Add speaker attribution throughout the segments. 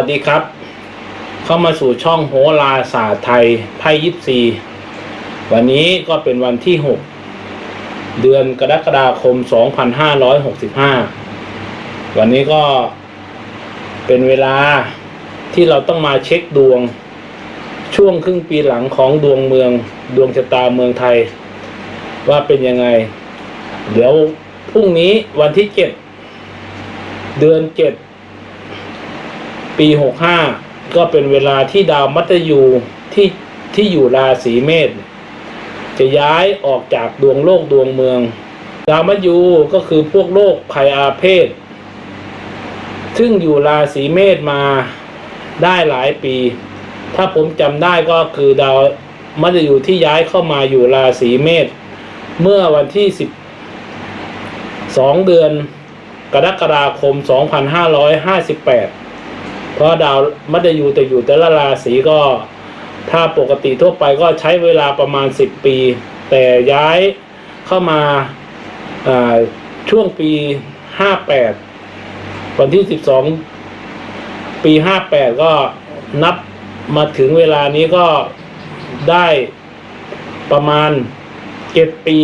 Speaker 1: สวัสดีครับ เข้ามาสู่ช่องโหราศาสตร์ไทยไพ่ยิปซีวันนี้ก็เป็นวันที่ 6 เดือนกรกฎาคม 2565 วันนี้ก็เป็นเวลาที่เราต้องมาเช็คดวง ช่วงครึ่งปีหลังของดวงเมืองดวงชะตาเมืองไทย ว่าเป็นยังไง เดี๋ยวพรุ่งนี้วันที่ 7 เดือน 7 ปีหกห้าก็เป็นเวลาที่ดาวมัตยูที่ที่อยู่ราศีเมษจะย้ายออกจากดวงโลกดวงเมือง ดาวมัตยูก็คือพวกโรคภัยอาเพศ ซึ่งอยู่ราศีเมษมาได้หลายปี ถ้าผมจำได้ก็คือดาวมัตยูที่ย้ายเข้ามาอยู่ราศีเมษเมื่อวันที่สิบสองเดือนกรกฎาคม 2558 เพราะดาวมัตยูแต่อยู่แต่ละราศีก็ ถ้าปกติทั่วไปก็ใช้เวลาประมาณ 10 ปี แต่ย้ายเข้ามาอ่าช่วงปี 58 วันที่ 12 ปี 58 ก็นับมาถึงเวลานี้ก็ได้ประมาณ 7 ปี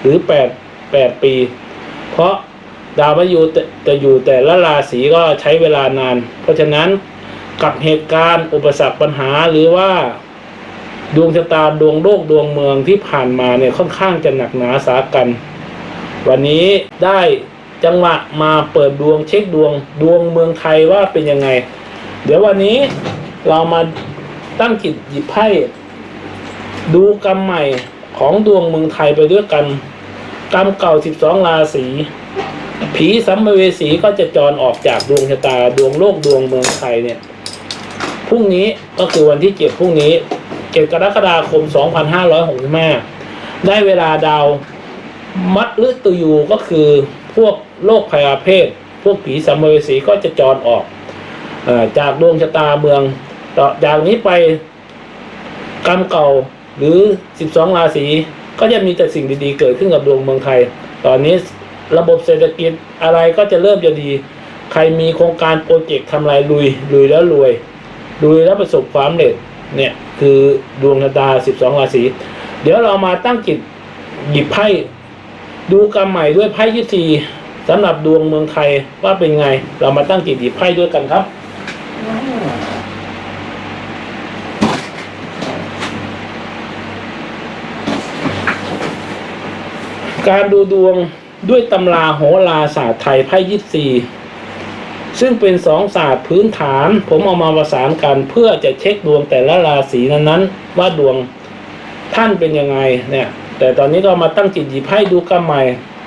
Speaker 1: หรือ 8 8 ปี เพราะ ดาวมายูจะจะอยู่แต่ละราศีก็ใช้เวลานาน เพราะฉะนั้นกับเหตุการณ์อุปสรรคปัญหาหรือว่า ดวงชะตาดวงโลกดวงเมืองที่ผ่านมาเนี่ยค่อนข้างจะหนักหนาสากัน วันนี้ได้จังหวะมาเปิดดวงเช็คดวงดวงเมืองไทยว่าเป็นยังไง เดี๋ยววันนี้เรามาตั้งจิตหยิบไพ่ดูกรรมใหม่ของดวงเมืองไทยไปด้วยกัน กรรมเก่า 12 ราศี ผีสัมภเวสีก็จะจรออกจากดวงชะตาดวงโลกดวงเมืองไทยเนี่ยพรุ่งนี้ก็คือวันที่เจ็ดพรุ่งนี้เจ็ดกรกฎาคม 2565 ได้เวลาดาวมัดฤตุยูก็คือพวกโรคภัยาเพศ พวกผีสัมภเวสีก็จะจรออกอจากดวงชะตาเมืองต่อจากนี้ไปกรรมเก่าหรือ 12 ราศีก็จะมีแต่สิ่งดีๆเกิดขึ้นกับดวงเมืองไทย ตอนนี้ ระบบเศรษฐกิจอะไรก็จะเริ่มจะดี ใครมีโครงการโปรเจกต์ทำอะไรลุยลุยแล้วรวยลุยแล้วประสบความสำเร็จเนี่ยคือดวงชะตา 12 ราศี เดี๋ยวเรามาตั้งจิตหยิบไพ่ดูกรรมใหม่ด้วยไพ่ยี่สีสำหรับดวงเมืองไทยว่าเป็นไง เรามาตั้งจิตหยิบไพ่ด้วยกันครับการดูดวง ด้วยตำราโหราศาสตร์ไทยไพ่ยิปซีซึ่งเป็นสองศาสตร์พื้นฐาน ผมเอามาประสานกันเพื่อจะเช็คดวงแต่ละราศีนั้นๆ ว่าดวงท่านเป็นยังไงเนี่ย แต่ตอนนี้ก็มาตั้งจิตหยิบให้ดูกรรมใหม่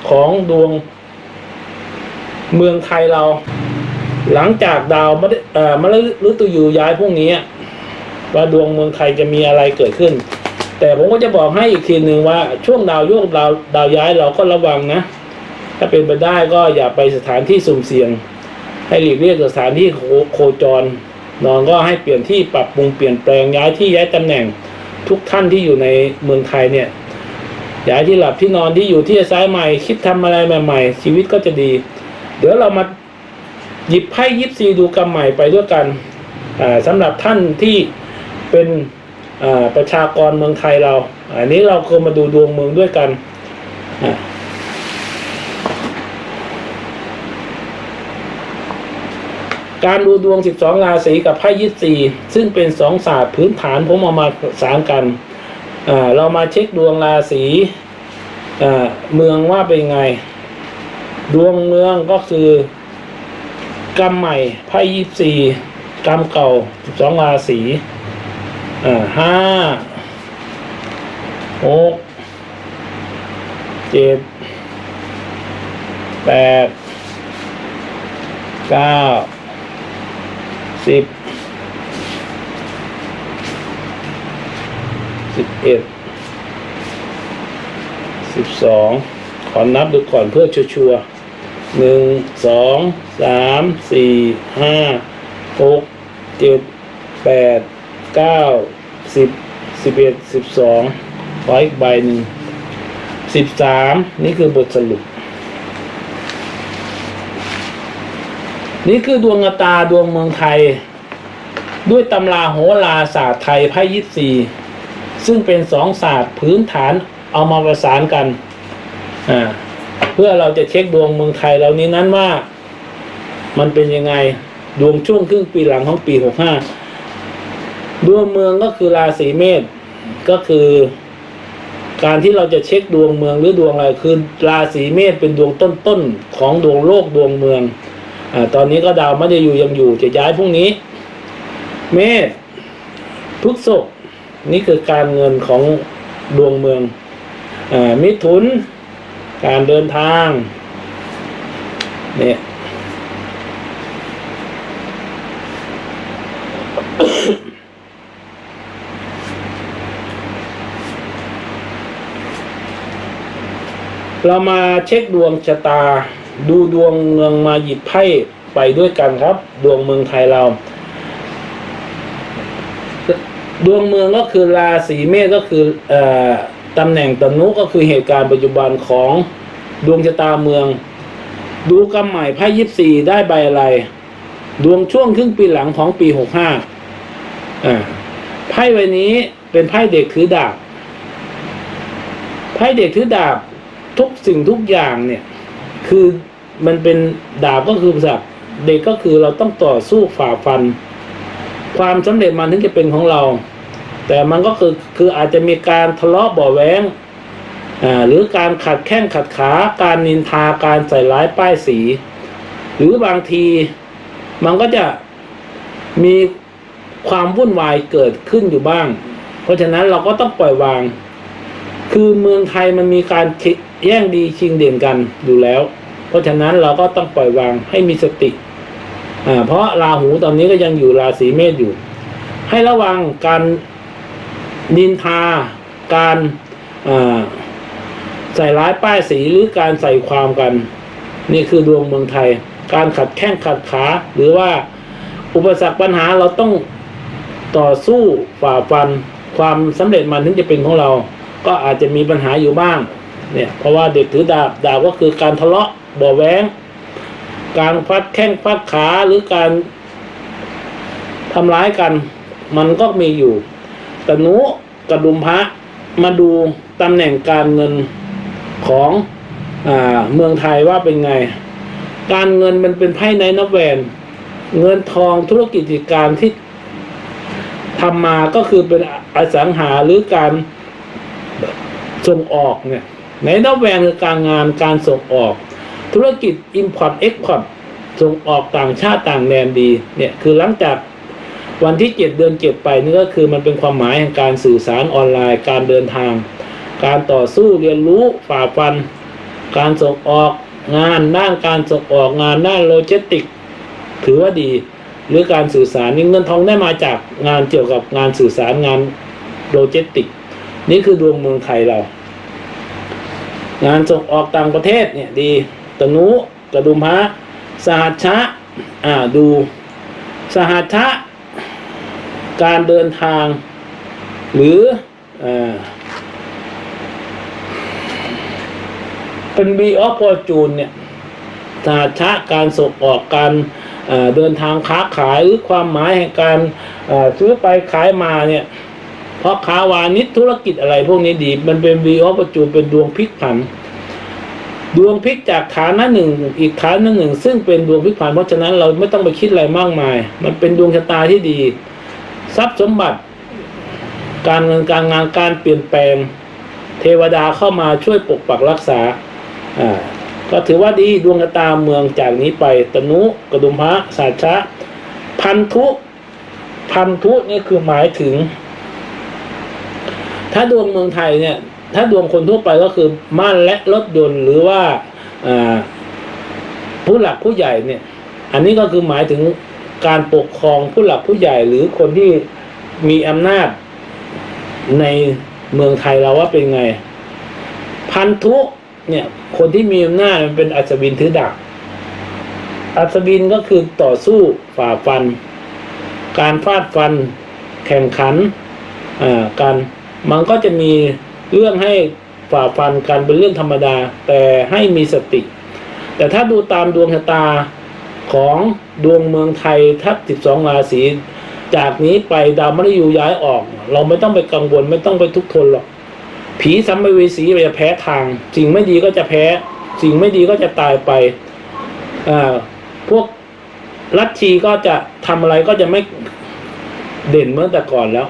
Speaker 1: ของดวง เมืองไทยเรา หลังจากดาวมฤเอ่อมฤตยูย้ายพวกนี้ ว่าดวงเมืองไทยจะมีอะไรเกิดขึ้น แต่ผมก็จะบอกให้อีกทีหนึ่งว่าช่วงดาวโยกดาวดาวย้ายเราก็ระวังนะ ถ้าเป็นไปได้ก็อย่าไปสถานที่สุ่มเสี่ยง ให้หลีกเลี่ยงสถานที่โคโคจร นอนก็ให้เปลี่ยนที่ปรับปรุงเปลี่ยนแปลงย้ายที่ย้ายตำแหน่งทุกท่านที่อยู่ในเมืองไทยเนี่ยย้ายที่หลับที่นอนที่อยู่ที่อาศัยใหม่ คิดทำอะไรใหม่ๆ ชีวิตก็จะดี เดี๋ยวเรามาหยิบไพ่ยิปซีดูกรรมใหม่ไปด้วยกันอ่าสำหรับท่านที่เป็นประชากรเมืองไทยเรา อันนี้เราเคยมาดูดวงเมืองด้วยกันอ่า การดูดวง 12 ราศีกับไพ่ยิปซีซึ่งเป็นสองศาสตร์พื้นฐานผมเอามาสานกัน เรามาเช็คดวงราศีเมืองว่าเป็นไง ดวงเมืองก็คือกรรมใหม่ไพ่ยิปซีกรรมเก่า 12 ราศีห้าหกเจ็ดแปดเก้า สิบสิบเอ็ดสิบสองขอนับดูก่อนเพื่อชัวร์หนึ่งสองสามสี่ห้าหกเจ็ดแปดเก้าสิบสิบเอ็ดสิบสองขออีกใบหนึ่งสิบสามนี่คือบทสรุป นี่คือดวงตาดวงเมืองไทย ด้วยตำราโหราศาสตร์ไทยไพ่ยิปซีซึ่งเป็นสองศาสตร์พื้นฐานเอามาประสานกันอ่าเพื่อเราจะเช็คดวงเมืองไทยเรานี้นั้นว่า มันเป็นยังไงดวงช่วงครึ่งปีหลังของปีหกห้าดวงเมืองก็คือราศีเมษก็คือ การที่เราจะเช็คดวงเมืองหรือดวงอะไรคือราศีเมษเป็นดวงต้นๆของดวงโลกดวงเมือง อ่าตอนนี้ก็ดาวมัจยูยังอยู่จะย้ายพรุ่งนี้ เมษพฤษภนี่คือการเงินของดวงเมืองอมิถุน การเดินทางเนี่ยเรามาเช็คดวงชะตา ดูดวงเมืองมาหยิบไพ่ไปด้วยกันครับ ดวงเมืองไทยเรา ดวงเมืองก็คือราศีเมษก็คืออตำแหน่งตนุก็คือเหตุการณ์ปัจจุบันของดวงชะตาเมือง ดูกำใหม่ไพ่ยิปซีได้ใบอะไร ดวงช่วงครึ่งปีหลังของปีหกห้าอ่าไพ่ใบนี้เป็นไพ่เด็กถือดาบไพ่เด็กถือดาบทุกสิ่งทุกอย่างเนี่ย คือมันเป็นดาบก็คือสัตว์เด็กก็คือเราต้องต่อสู้ฝ่าฟัน ความสำเร็จมันถึงจะเป็นของเรา แต่มันก็คือคืออาจจะมีการทะเลาะเบ่อแว้งอ่าหรือการขัดแข้งขัดขา การนินทาการใส่ร้ายป้ายสี หรือบางทีมันก็จะมีความวุ่นวายเกิดขึ้นอยู่บ้าง เพราะฉะนั้นเราก็ต้องปล่อยวาง คือเมืองไทยมันมีการ แย่งดีชิงเด่นกันอยู่แล้ว เพราะฉะนั้นเราก็ต้องปล่อยวางให้มีสติเพราะราหูตอนนี้ก็ยังอยู่ราศีเมษอยู่ ให้ระวังการนินทา การใส่ร้ายป้ายสีหรือการใส่ความกัน นี่คือดวงเมืองไทย การขัดแข้งขัดขาหรือว่าอุปสรรคปัญหาเราต้องต่อสู้ฝ่าฟัน ความสำเร็จมันถึงจะเป็นของเรา ก็อาจจะมีปัญหาอยู่บ้าง เนี่ยเพราะว่าเด็กถือดาบดาบก็คือการทะเลาะบ่อแว้งการฟัดแข้งฟัดขาหรือการทำร้ายกัน มันก็มีอยู่ แต่หนูกระดุมพระมาดูตำแหน่งการเงินของอาเมืองไทยว่าเป็นไง การเงินมันเป็นไพ่ในนับแวน เงินทองธุรกิจการที่ทำมาก็คือเป็นอสังหาหรือการส่งออกเนี่ย ในนับแวนคือการงานการส่งออก ธุรกิจ Import Export ส่งออกต่างชาติต่างแดนดีเนี่ยคือหลังจากวันที่เจ็ดเดือนเจ็ดไปนี่ก็คือมันเป็นความหมายแห่งการสื่อสารออนไลน์ การเดินทาง การต่อสู้เรียนรู้ฝ่าฟัน การส่งออกงานด้านการส่งออกงานด้านโลจิสติก ถือว่าดี หรือการสื่อสารนี่เงินทองได้มาจากงานเกี่ยวกับงานสื่อสารงานโลจิสติก นี่คือดวงเมืองไทยเรา งานส่งออกต่างประเทศเนี่ยดีตะนุกระดุมพระสหัชชะอ่าดูสหัชชะการเดินทาง หรืออาเป็นบีออฟฟอร์จูนเนี่ยสหัชชะการส่งออกการเดินทางค้าขายหรือความหมายแห่งการซื้อไปขายมาเนี่ย เพราะค้าวานิชธุรกิจอะไรพวกนี้ดี มันเป็นวีออฟประจูเป็นดวงพลิกผัน ดวงพลิกจากฐานะหนึ่ง อีกฐานะหนึ่ง ซึ่งเป็นดวงพลิกผัน เพราะฉะนั้นเราไม่ต้องไปคิดอะไรมากมาย มันเป็นดวงชะตาที่ดี ทรัพย์สมบัติ การเงินการงานการเปลี่ยนแปลง เทวดาเข้ามาช่วยปกปักรักษาอ่าก็ถือว่าดีดวงชะตาเมืองจากนี้ไปตนุกระดุมพระสาชะ พันธุ พันธุนี่คือหมายถึง ถ้าดวงเมืองไทยเนี่ย ถ้าดวงคนทั่วไปก็คือม่านและรถยนต์หรือว่าผู้หลักผู้ใหญ่เนี่ย อันนี้ก็คือหมายถึงการปกครองผู้หลักผู้ใหญ่หรือคนที่มีอำนาจในเมืองไทยเราว่าเป็นไง พันธุเนี่ยคนที่มีอำนาจมันเป็นอัศวินถือดาบอัศวินก็คือต่อสู้ฝ่าฟัน การฟาดฟัน แข่งขันการ มันก็จะมีเรื่องให้ฝ่าฟันกันเป็นเรื่องธรรมดา แต่ให้มีสติ แต่ถ้าดูตามดวงชะตาของดวงเมืองไทยทับสิบสองราศีจากนี้ไปดาวมฤตยูย้ายออก เราไม่ต้องไปกังวลไม่ต้องไปทุกข์ทนหรอก ผีสัมภเวสีจะแพ้ทาง สิ่งไม่ดีก็จะแพ้ สิ่งไม่ดีก็จะตายไปอ่าพวกลัทธิก็จะทำอะไรก็จะไม่เด่นเหมื่อนแต่ก่อนแล้ว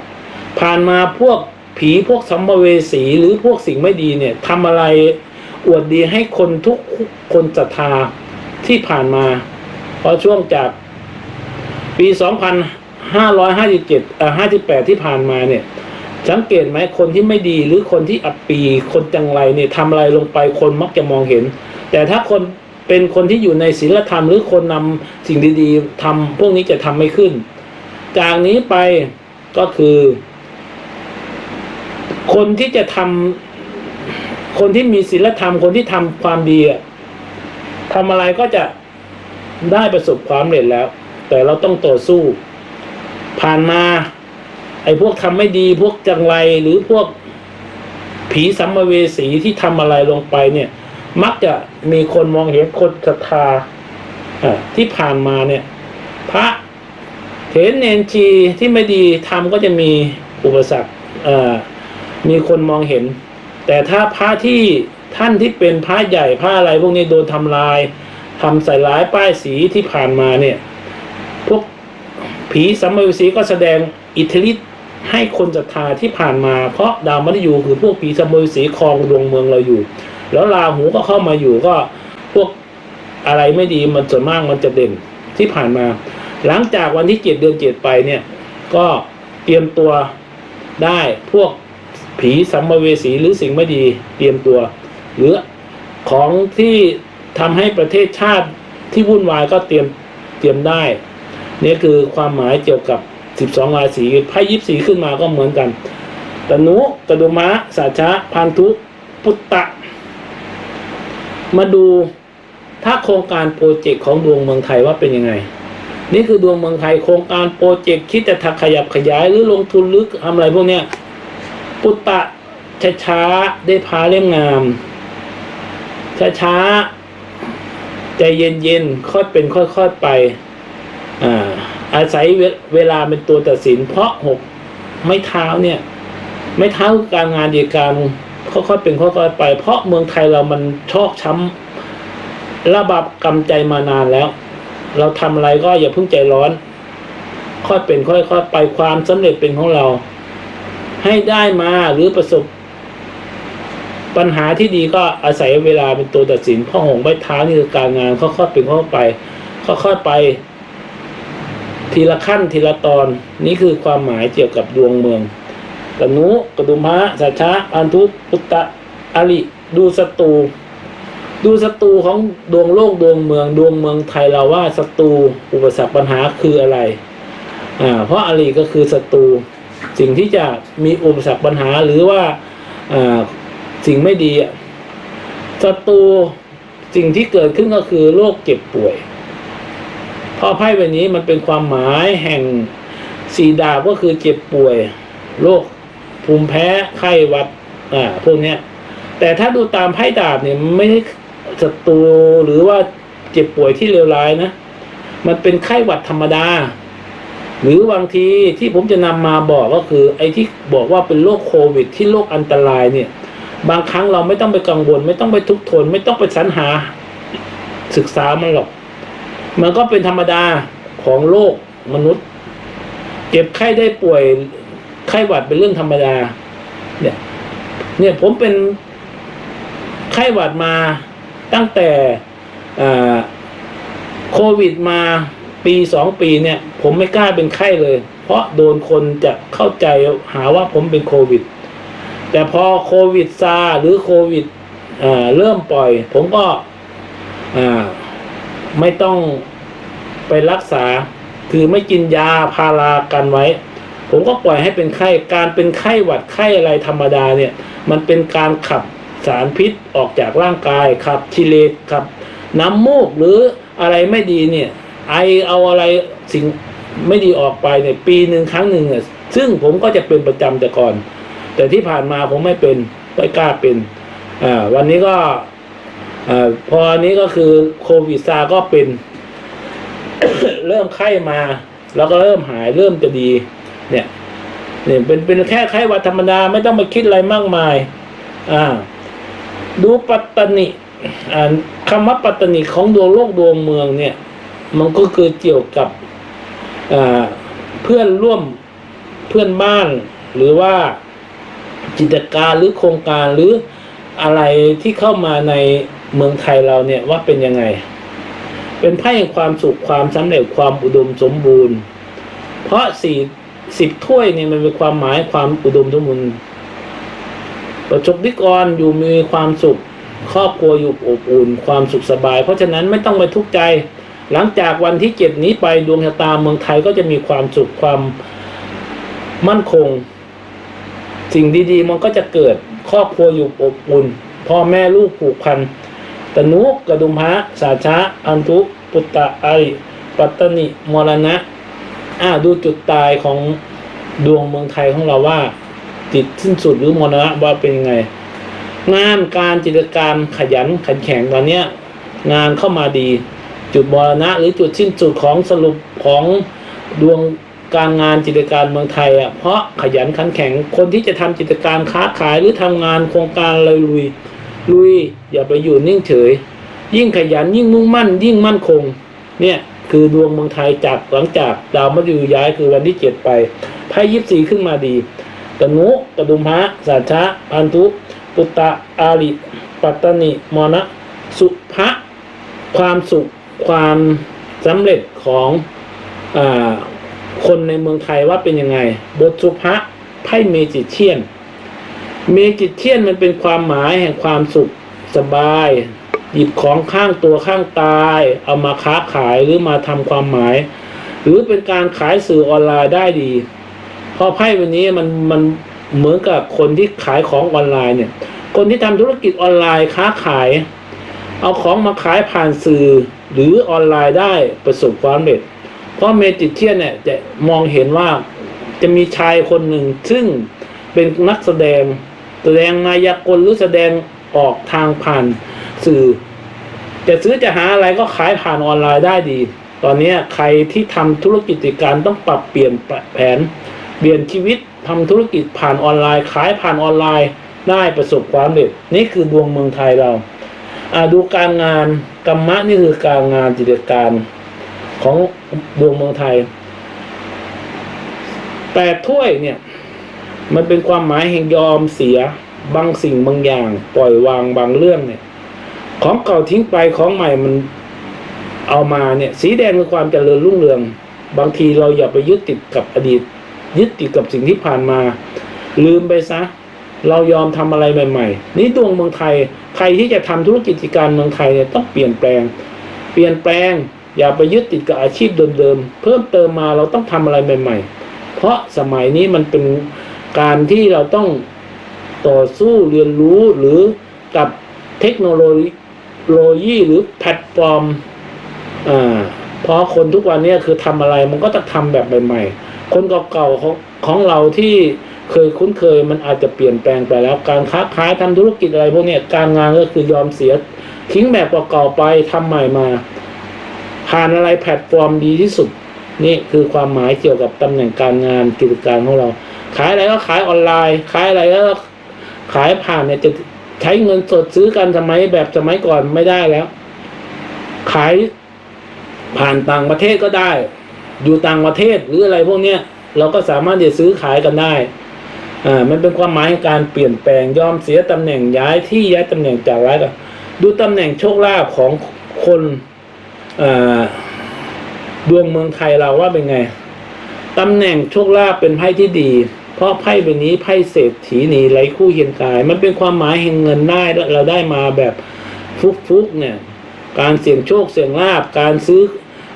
Speaker 1: ผ่านมาพวก ผีพวกสัมภเวสีหรือพวกสิ่งไม่ดีเนี่ยทำอะไรอวดดีให้คนทุกคนศรัทธาที่ผ่านมาเพราะช่วงจากปี 2557เอ่อ58 ที่ผ่านมาเนี่ย สังเกตไหมคนที่ไม่ดีหรือคนที่อับปี คนจังไรเนี่ยทำอะไรลงไปคนมักจะมองเห็น แต่ถ้าคนเป็นคนที่อยู่ในศีลธรรม หรือคนนำสิ่งดีๆทำพวกนี้จะทำไม่ขึ้น จากนี้ไปก็คือ คนที่จะทำคนที่มีศีลธรรม คนที่ทำความดีอะทำอะไรก็จะได้ประสบความสำเร็จแล้ว แต่เราต้องต่อสู้ ผ่านมาไอ้พวกทำไม่ดีพวกจังไรหรือพวกผีสัมภเวสีที่ทำอะไรลงไปเนี่ย มักจะมีคนมองเห็นคนศรัทธาที่ผ่านมาเนี่ย พระเถรเนนชีที่ไม่ดีทำก็จะมีอุปสรรคเอ่อ มีคนมองเห็น แต่ถ้าพระที่ท่านที่เป็นพระใหญ่พระอะไรพวกนี้โดนทำลายทำใส่ร้ายป้ายสีที่ผ่านมาเนี่ย พวกผีสัมภเวสีก็แสดงอิทธิฤทธิ์ให้คนศรัทธาที่ผ่านมา เพราะดาวมฤตยูคือพวกผีสัมภเวสีครองดวงเมืองเราอยู่ แล้วราหูก็เข้ามาอยู่ก็พวกอะไรไม่ดีมันส่วนมากมันจะเด่นที่ผ่านมา หลังจากวันที่เจ็ดเดือนเจ็ดไปเนี่ย ก็เตรียมตัวได้พวก ผีสัมภเวสีหรือสิ่งไม่ดีเตรียมตัว หรือของที่ทำให้ประเทศชาติที่วุ่นวายก็เตรียมเตรียมได้ นี่คือความหมายเกี่ยวกับ 12 ราศีไพ่ยิบสีขึ้นมาก็เหมือนกันตนุกระดุมะสาชะพันธุปุตตะ มาดูถ้าโครงการโปรเจกต์ของดวงเมืองไทยว่าเป็นยังไง นี่คือดวงเมืองไทยโครงการโปรเจกต์คิดจะทักขยับขยายหรือลงทุนหรือทำอะไรพวกเนี้ย ปุตตะช้าๆได้พาเล่มงาม ช้าๆใจเย็นๆค่อยเป็นค่อยๆไปอ่าอาศัยเวลาเป็นตัวตัดสิน เพราะหกไม้เท้าเนี่ย ไม้เท้าการงานดีการค่อยๆเป็นค่อยๆไป เพราะเมืองไทยเรามันชอกช้ำระบับกำใจมานานแล้ว เราทำอะไรก็อย่าเพิ่งใจร้อน ค่อยเป็นค่อยๆไปความสำเร็จเป็นของเรา ให้ได้มาหรือประสบ ปัญหาที่ดีก็อาศัยเวลาเป็นตัวตัดสินพ่อหงใบเท้านี่คือการงานค่อยๆเป็นค่อยไปค่อยๆไป ทีละขั้นทีละตอนนี่คือความหมายเกี่ยวกับดวงเมืองกนุกดุมะสัชชะอันทุพุตตะอริดูศัตรูดูศัตรูของดวงโลกดวงเมืองดวงเมืองไทยเราว่าศัตรูอุปสรรคปัญหาคืออะไรอ่าเพราะอริก็คือศัตรู สิ่งที่จะมีอุปสรรคปัญหาหรือว่าสิ่งไม่ดีศัตรูสิ่งที่เกิดขึ้นก็คือโรคเจ็บป่วยเพราะไพ่ใบนี้มันเป็นความหมายแห่งสีดาบก็คือเจ็บป่วยโรคภูมิแพ้ไข้หวัดอ่าพวกเนี้ย แต่ถ้าดูตามไพ่ดาบเนี่ยไม่ใช่ศัตรูหรือว่าเจ็บป่วยที่เลวร้ายนะ มันเป็นไข้หวัดธรรมดา หรือบางทีที่ผมจะนำมาบอกก็คือ ไอ้ที่บอกว่าเป็นโรคโควิด ที่โรคอันตรายเนี่ย บางครั้งเราไม่ต้องไปกังวล ไม่ต้องไปทุกข์ทน ไม่ต้องไปสรรหาศึกษามันหรอก มันก็เป็นธรรมดาของโลกมนุษย์ เจ็บไข้ได้ป่วยไข้หวัดเป็นเรื่องธรรมดา เนี่ย เนี่ยผมเป็นไข้หวัดมาตั้งแต่โควิดมา ปีสองปีเนี่ย ผมไม่กล้าเป็นไข้เลย เพราะโดนคนจะเข้าใจหาว่าผมเป็นโควิด แต่พอโควิดซาหรือโควิดเริ่มปล่อย ผมก็ไม่ต้องไปรักษา คือไม่กินยาพารากันไว้ ผมก็ปล่อยให้เป็นไข้การเป็นไข้หวัดไข้อะไรธรรมดาเนี่ย มันเป็นการขับสารพิษออกจากร่างกายขับชิเลตขับน้ำมูกหรืออะไรไม่ดีเนี่ย ไอเอาอะไรสิ่งไม่ดีออกไปเนี่ยปีหนึ่งครั้งหนึ่งเนี่ยซึ่งผมก็จะเป็นประจำแต่ก่อน แต่ที่ผ่านมาผมไม่เป็นไม่กล้าเป็นอ่าวันนี้ก็อ่าพออันนี้ก็คือโควิดซาก็เป็น เริ่มไข้มา แล้วก็เริ่มหายเริ่มจะดี เนี่ยเนี่ยเป็นเป็นแค่ไข้วัดธรรมดาไม่ต้องไปคิดอะไรมากมาย อ่า ดูปัตตนิอ่าคำว่าปัตตนิของดวงโลกดวงเมืองเนี่ย มันก็คือเกี่ยวกับเพื่อนร่วมเพื่อนบ้าน หรือว่ากิจการหรือโครงการหรืออะไรที่เข้ามาในเมืองไทยเราเนี่ยว่าเป็นยังไง เป็นไพ่ความสุขความสำเร็จความอุดมสมบูรณ์ เพราะสี่สิบถ้วยเนี่ยมันเป็นความหมายความอุดมสมบูรณ์ประสบนิกรอยู่มีความสุข ครอบครัวอยู่อบอุ่น ความสุขสบาย เพราะฉะนั้นไม่ต้องไปทุกข์ใจ หลังจากวันที่เจ็ดนี้ไปดวงชะตาเมืองไทยก็จะมีความสุขความมั่นคง สิ่งดีๆมันก็จะเกิดครอบครัวอยู่อบอุ่นพ่อแม่ลูกผูกพันตนุกระดุมพระสาชะอันทุปุตตะอริปัตตนิมรณะอ่าดูจุดตายของดวงเมืองไทยของเราว่าติดสิ้นสุดหรือมรณะว่าเป็นยังไง งานการกิจการขยันขันแข็งตอนเนี้ย งานเข้ามาดี จุดมรณะหรือจุดสิ้นสุดของสรุปของดวงการงานกิจการเมืองไทยอะเพราะขยันขันแข็งคนที่จะทำกิจการค้าขายหรือทำงานโครงการอะไรลุยลุยอย่าไปอยู่นิ่งเฉย ยิ่งขยันยิ่งมุ่งมั่น ยิ่งมั่นคง เนี่ยคือดวงเมืองไทยจากหลังจากดาวมฤตยูย้ายคือวันที่เจ็ดไปไพ่ยิบสี่ขึ้นมาดีตนุกระดุมพระสัจชะพันธุปุตตะอาริปัตตนิมรณะสุภะความสุข ความสำเร็จของอคนในเมืองไทยว่าเป็นยังไง บทสุภะไพ่เมจิเชียน เมจิเชียนมันเป็นความหมายแห่งความสุขสบาย หยิบของข้างตัวข้างตาย เอามาค้าขายหรือมาทำความหมาย หรือเป็นการขายสื่อออนไลน์ได้ดี เพราะไพ่วันนี้มันมันเหมือนกับคนที่ขายของออนไลน์เนี่ย คนที่ทำธุรกิจออนไลน์ค้าขาย เอาของมาขายผ่านสื่อ หรือออนไลน์ได้ประสบความสำเร็จ เพราะเมจิเชียนเนี่ยจะมองเห็นว่าจะมีชายคนหนึ่ง ซึ่งเป็นนักแสดง แสดงมายากลหรือแสดงออกทางผ่านสื่อ จะซื้อจะหาอะไรก็ขายผ่านออนไลน์ได้ดี ตอนนี้ใครที่ทำธุรกิจการต้องปรับเปลี่ยนแผน เปลี่ยนชีวิตทำธุรกิจผ่านออนไลน์ ขายผ่านออนไลน์ได้ประสบความสำเร็จ นี่คือดวงเมืองไทยเรา ดูการงานกรรมะนี่คือการงานกิจการของดวงเมืองไทยแปดถ้วยเนี่ย มันเป็นความหมายแห่งยอมเสียบางสิ่งบางอย่าง ปล่อยวางบางเรื่องเนี่ย ของเก่าทิ้งไปของใหม่มันเอามาเนี่ย สีแดงคือความเจริญรุ่งเรือง บางทีเราอย่าไปยึดติดกับอดีต ยึดติดกับสิ่งที่ผ่านมา ลืมไปซะ เรายอมทำอะไรใหม่ ๆ นี่ดวงเมืองไทย ใครที่จะทำธุรกิจการเมืองไทยเนี่ยต้องเปลี่ยนแปลง เปลี่ยนแปลง อย่าไปยึดติดกับอาชีพเดิมๆเพิ่มเติมมาเราต้องทำอะไรใหม่ ๆ เพราะสมัยนี้มันเป็นการที่เราต้องต่อสู้เรียนรู้หรือกับเทคโนโลยีหรือแพลตฟอร์มอ่าเพราะคนทุกวันนี้คือทำอะไรมันก็จะทำแบบใหม่ ๆ คนเก่าๆของของเราที่ เคยคุ้นเคยมันอาจจะเปลี่ยนแปลงไปแล้ว การค้าขายทำธุรกิจอะไรพวกนี้การงานก็คือยอมเสียทิ้งแบบเก่าๆไปทำใหม่มาผ่านอะไรแพลตฟอร์มดีที่สุด นี่คือความหมายเกี่ยวกับตำแหน่งการงานกิจการของเรา ขายอะไรก็ขายออนไลน์ ขายอะไรก็ขายผ่านเนี่ยจะใช้เงินสดซื้อกันสมัยแบบสมัยก่อนไม่ได้แล้ว ขายผ่านต่างประเทศก็ได้ อยู่ต่างประเทศหรืออะไรพวกเนี้ยเราก็สามารถจะซื้อขายกันได้ อ่ามันเป็นความหมายของการเปลี่ยนแปลงยอมเสียตำแหน่งย้ายที่ย้ายตำแหน่งจากร้ายกันดูตำแหน่งโชคลาภของคนอ่าดวงเมืองไทยเราว่าเป็นไงตำแหน่งโชคลาภเป็นไพ่ที่ดี เพราะไพ่ใบนี้ไพ่เศรษฐีนีไรคู่เคียงกาย มันเป็นความหมายแห่งเงินได้เราได้มาแบบฟุกๆเนี่ย การเสี่ยงโชคเสี่ยงลาบการซื้อ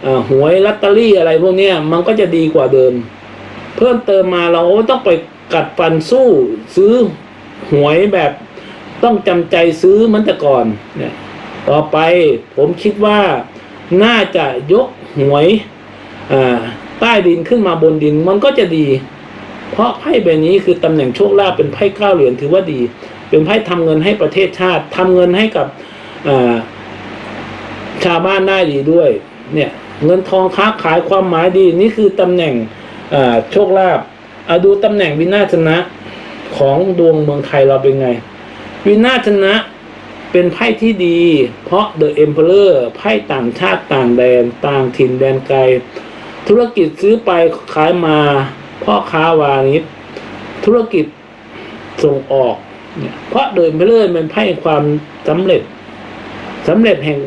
Speaker 1: อหวยลอตเตอรี่อะไรพวกเนี้ยมันก็จะดีกว่าเดิม เพิ่มเติมมาเราต้องไป กัดฟันสู้ซื้อหวยแบบต้องจำใจซื้อมันแต่ก่อนเนี่ยต่อไปผมคิดว่าน่าจะยกหวยใต้ดินขึ้นมาบนดินมันก็จะดี เพราะไพ่ใบนี้คือตำแหน่งโชคลาภเป็นไพ่เก้าเหรียญถือว่าดี เป็นไพ่ทำเงินให้ประเทศชาติทำเงินให้กับชาวบ้านได้ดีด้วย เนี่ยเงินทองค้าขายความหมายดีนี่คือตำแหน่งโชคลาภ อะดูตำแหน่งวินาศนะของดวงเมืองไทยเราเป็นไง วินาศนะเป็นไพ่ที่ดี เพราะ The Emperor ไพ่ต่างชาติต่างแดน ต่างถิ่นแดนไกล ธุรกิจซื้อไปขายมา พ่อค้าวานิชธุรกิจส่งออกเนี่ยเพราะ The Emperor มันไพ่ความสำเร็จสำเร็จแห่ง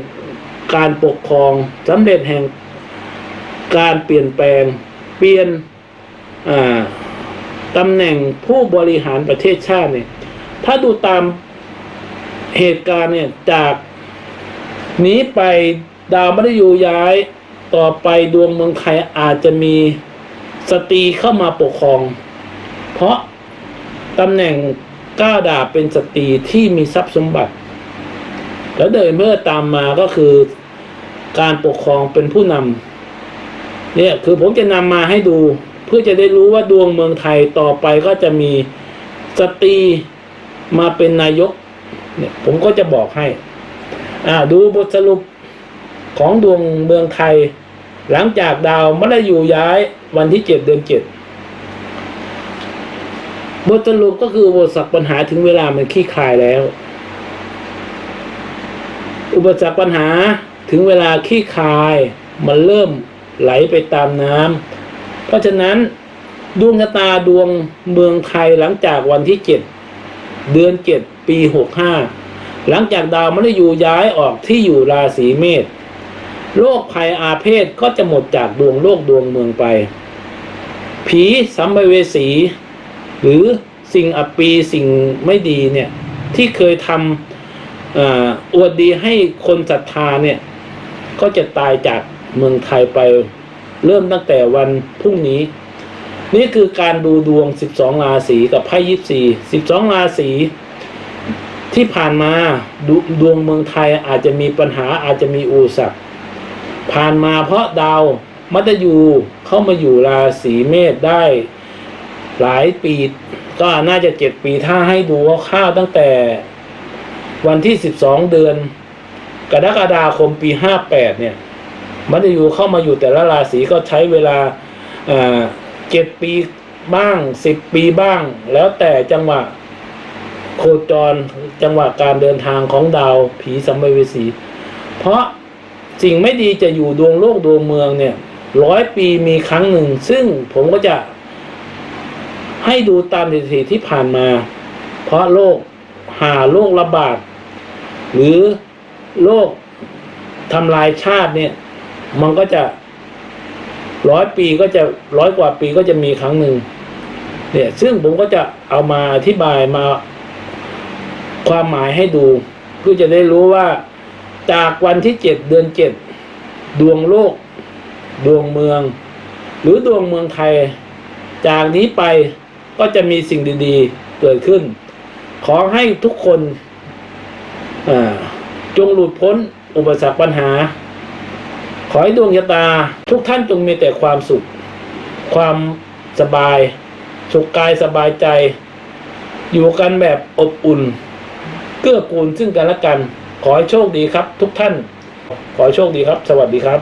Speaker 1: การปกครองสำเร็จแห่งการเปลี่ยนแปลง เปลี่ยนอ่า ตำแหน่งผู้บริหารประเทศชาติเนี่ย ถ้าดูตามเหตุการณ์เนี่ยจากนี้ไปดาวมฤตยูย้ายต่อไปดวงเมืองไทยอาจจะมีสตรีเข้ามาปกครอง เพราะตำแหน่งก้าวดาบเป็นสตรีที่มีทรัพย์สมบัติ แล้วเดินเมื่อตามมาก็คือการปกครองเป็นผู้นำเนี่ยคือผมจะนำมาให้ดู พื่อจะได้รู้ว่าดวงเมืองไทยต่อไปก็จะมีสตรีมาเป็นนายก เนี่ยผมก็จะบอกให้อ่าดูบทสรุปของดวงเมืองไทย หลังจากดาวมฤตยูย้ายวันที่เจ็ดเดือนเจ็ดบทสรุปก็คือบทสักปัญหาถึงเวลามันคลี่คลายแล้ว อุปสรรคปัญหาถึงเวลาคลี่คลาย มันเริ่มไหลไปตามน้ำ เพราะฉะนั้นดวงชะตาดวงเมืองไทยหลังจากวันที่เจ็ดเดือนเจ็ดปีหกห้าหลังจากดาวมฤตยูย้ายออกที่อยู่ราศีเมษโรคภัยอาเพศก็จะหมดจากดวงโลกดวงเมืองไป ผีสัมภเวสี หรือสิ่งอัปปีสิ่งไม่ดีเนี่ย ที่เคยทำออวดดีให้คนศรัทธาเนี่ย ก็จะตายจากเมืองไทยไป เริ่มตั้งแต่วันพรุ่งนี้ นี่คือการดูดวง 12 ราศีกับไพ่ยิปซี12 ราศีที่ผ่านมาดวดวงเมืองไทยอาจจะมีปัญหาอาจจะมีอุปสรรคผ่านมาเพราะดาวมัตยูเข้ามาอยู่ราศีเมษได้หลายปี ก็น่าจะเจ็ดปีถ้าให้ดูข้าวตั้งแต่วันที่12เดือน กรกฎาคมปี58เนี่ย มัตยูเข้ามาอยู่แต่ละราศีก็ใช้เวลาเจ็ดปีบ้างสิบปีบ้าง แล้วแต่จังหวะโคจรจังหวะการเดินทางของดาวผีสัมภเวสี เพราะสิ่งไม่ดีจะอยู่ดวงโลกดวงเมืองเนี่ยร้อยปีมีครั้งหนึ่ง ซึ่งผมก็จะให้ดูตามสถิติที่ผ่านมา เพราะโรคหาโรคระบาด หรือโรคทำลายชาติเนี่ย มันก็จะร้อยปีก็จะร้อยกว่าปีก็จะมีครั้งหนึ่งเนี่ย ซึ่งผมก็จะเอามาอธิบายมาความหมายให้ดูเพื่อจะได้รู้ว่าจากวันที่เจ็ดเดือนเจ็ดดวงโลก ดวงเมือง หรือดวงเมืองไทย จากนี้ไปก็จะมีสิ่งดีๆเกิดขึ้น ขอให้ทุกคนจงหลุดพ้นอุปสรรคปัญหา ขอให้ดวงชะตาทุกท่านจงมีแต่ความสุข ความสบาย สุขกายสบายใจ อยู่กันแบบอบอุ่น เกื้อกูลซึ่งกันและกัน ขอให้โชคดีครับ ทุกท่าน ขอให้โชคดีครับ สวัสดีครับ